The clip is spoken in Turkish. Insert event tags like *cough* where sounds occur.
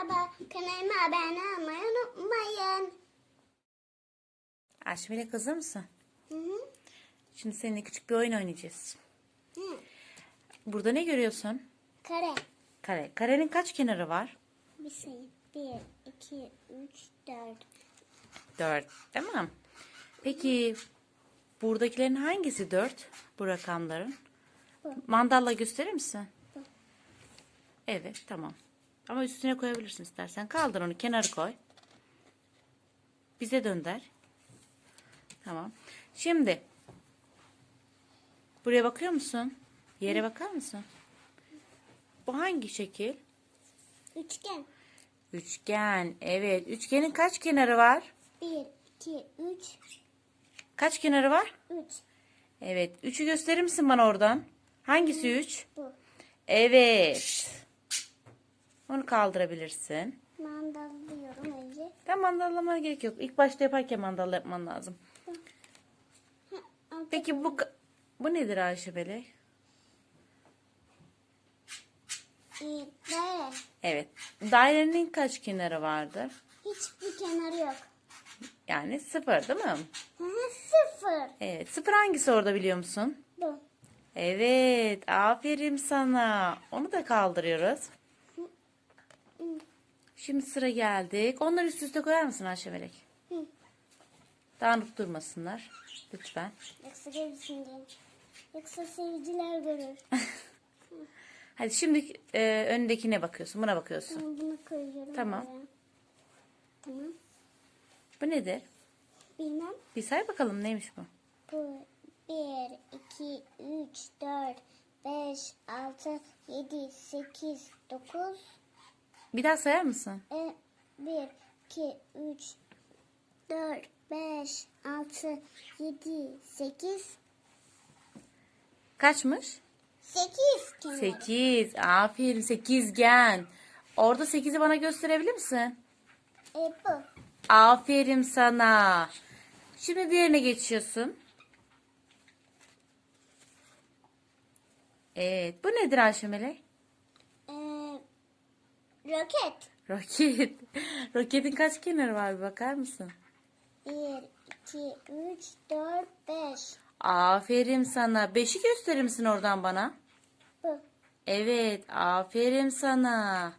Merhaba, kanalıma abone olmayı unutmayın. Aşmile kızır mısın? Hı hı. Şimdi seninle küçük bir oyun oynayacağız. Hı. Burada ne görüyorsun? Kare. Kare. Karenin kaç kenarı var? Bir sayı. Bir, iki, üç, dört. Dört. Tamam. Peki buradakilerin hangisi dört? Bu rakamların. Bu. Mandalla gösterir misin? Bu. Evet tamam. Ama üstüne koyabilirsin istersen. Kaldır onu kenarı koy. Bize dönder. Tamam. Şimdi buraya bakıyor musun? Yere bakar mısın? Bu hangi şekil? Üçgen. Üçgen. Evet. Üçgenin kaç kenarı var? Bir, iki, üç, Kaç kenarı var? üç. Evet. Üçü gösterir misin bana oradan? Hangisi üç? Bu. Evet. Onu kaldırabilirsin. Mandallıyorum önce. Ben mandallamana gerek yok. İlk başta yaparken mandalla yapman lazım. Peki bu bu nedir Ayşe Bele? İyi, daire. Evet. Dairenin kaç kenarı vardır? Hiçbir kenarı yok. Yani sıfır değil mi? Hı hı, Sıfır. Evet. Sıfır hangisi orada biliyor musun? Bu. Evet. Aferin sana. Onu da kaldırıyoruz. Şimdi sıra geldik. Onları üst üste koyar mısın Ayşe Melek? Hı. Dağınık durmasınlar. Lütfen. Yoksa diye. Yoksa seyirciler görür. *laughs* Hadi şimdi e, önündekine bakıyorsun. Buna bakıyorsun. Ben bunu koyuyorum. Tamam. buraya. Tamam. Bu nedir? Bilmem. Bir say bakalım neymiş bu? Bu 1, 2, 3, 4, 5, 6, 7, 8, 9, Bir daha sayar mısın? e, 1, 2, 3, 4, 5, 6, 7, 8, Kaçmış? 8 kenar. Sekiz. Aferin sekizgen. Orada sekizi bana gösterebilir misin? E, bu. Aferin sana. Şimdi diğerine geçiyorsun. Evet. Bu nedir Ayşe Melek? Roket. Roket. *laughs* Roketin kaç kenarı var bir bakar mısın? 1, 2, 3, 4, 5. Aferin sana. Beşi gösterir misin oradan bana? Bu. Evet. Aferin sana.